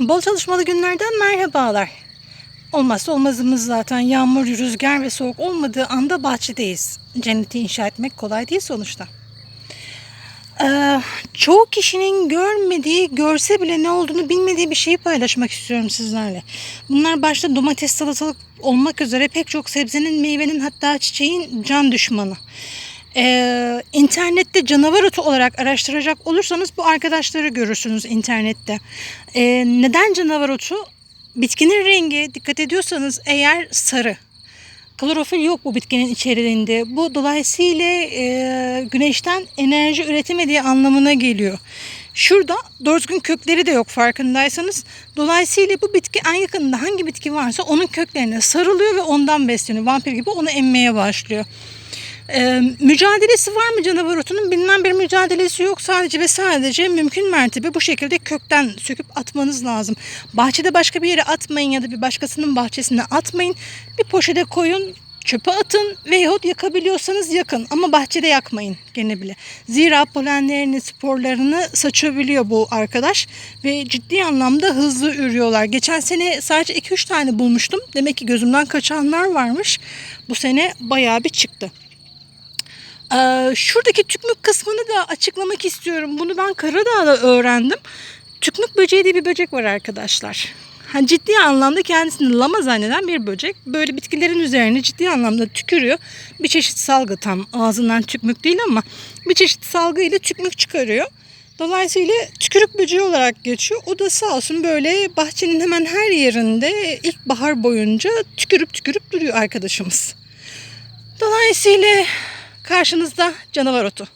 Bol çalışmalı günlerden merhabalar. Olmazsa olmazımız zaten yağmur, rüzgar ve soğuk olmadığı anda bahçedeyiz. Cenneti inşa etmek kolay değil sonuçta. Ee, çoğu kişinin görmediği, görse bile ne olduğunu bilmediği bir şeyi paylaşmak istiyorum sizlerle. Bunlar başta domates, salatalık olmak üzere pek çok sebzenin, meyvenin hatta çiçeğin can düşmanı. Ee, internette canavar otu olarak araştıracak olursanız bu arkadaşları görürsünüz internette. Ee, neden canavar otu? Bitkinin rengi dikkat ediyorsanız eğer sarı. Klorofil yok bu bitkinin içeriğinde. Bu dolayısıyla e, güneşten enerji üretemediği anlamına geliyor. Şurada doğru düzgün kökleri de yok farkındaysanız. Dolayısıyla bu bitki en yakınında hangi bitki varsa onun köklerine sarılıyor ve ondan besleniyor. Vampir gibi onu emmeye başlıyor. Ee, mücadelesi var mı canavar otunun? Bilinen bir mücadelesi yok. Sadece ve sadece mümkün mertebe bu şekilde kökten söküp atmanız lazım. Bahçede başka bir yere atmayın ya da bir başkasının bahçesine atmayın. Bir poşete koyun, çöpe atın veyahut yakabiliyorsanız yakın ama bahçede yakmayın gene bile. Zira polenlerini, sporlarını saçabiliyor bu arkadaş ve ciddi anlamda hızlı ürüyorlar. Geçen sene sadece 2-3 tane bulmuştum. Demek ki gözümden kaçanlar varmış. Bu sene bayağı bir çıktı. Ee, şuradaki tükmük kısmını da açıklamak istiyorum. Bunu ben Karadağ'da öğrendim. Tükmük böceği diye bir böcek var arkadaşlar. Ha, ciddi anlamda kendisini lama zanneden bir böcek. Böyle bitkilerin üzerine ciddi anlamda tükürüyor. Bir çeşit salgı tam ağzından tükmük değil ama bir çeşit salgı ile tükmük çıkarıyor. Dolayısıyla tükürük böceği olarak geçiyor. O da sağ olsun böyle bahçenin hemen her yerinde ilkbahar boyunca tükürüp tükürüp duruyor arkadaşımız. Dolayısıyla karşınızda canavar otu.